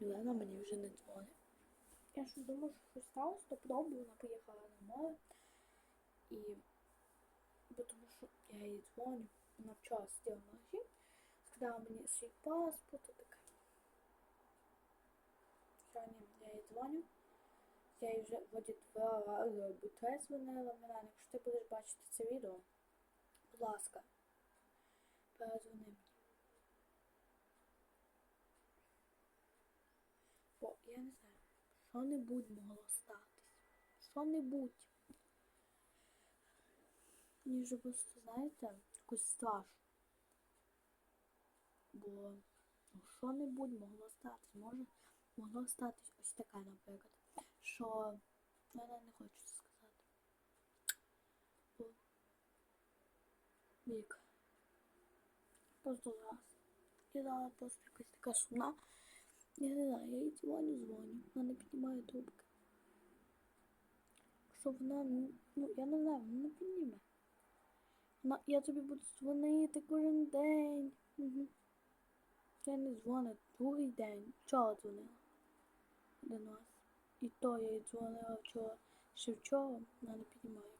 Лена мені вже не дзвонить. Я ж думаю, що щось сталося, то пробую, вона поїхала на море. І бо тому що я їй дзвоню, вона вчора сиділа в магазин, сказала мені свій паспорт, і таке. Сьогодні я їй дзвоню. Я їй вже вроді два рази три дзвонила Мілана. Якщо ти будеш бачити це відео, будь ласка, перезвони мені. Бо я не знаю, що-небудь могло статись. Що-небудь. Мені вже просто, знаєте, якось страшно. Бо ну, що-небудь могло статись. Може, могло статись ось таке, наприклад. Що я не хочу сказати. Бо Вік. Просто зараз. Я зараз просто якась така сумна. Не я їй дзвоню, дзвоню. Вона не піднімає трубки. Що вона, ну, ну, я не знаю, вона не підніме. Я тобі буду дзвонити кожен день. Угу. Я не дзвоню другий день. Вчора дзвонила. Один раз. І то я їй дзвонила вчора. Ще вчора вона не піднімає.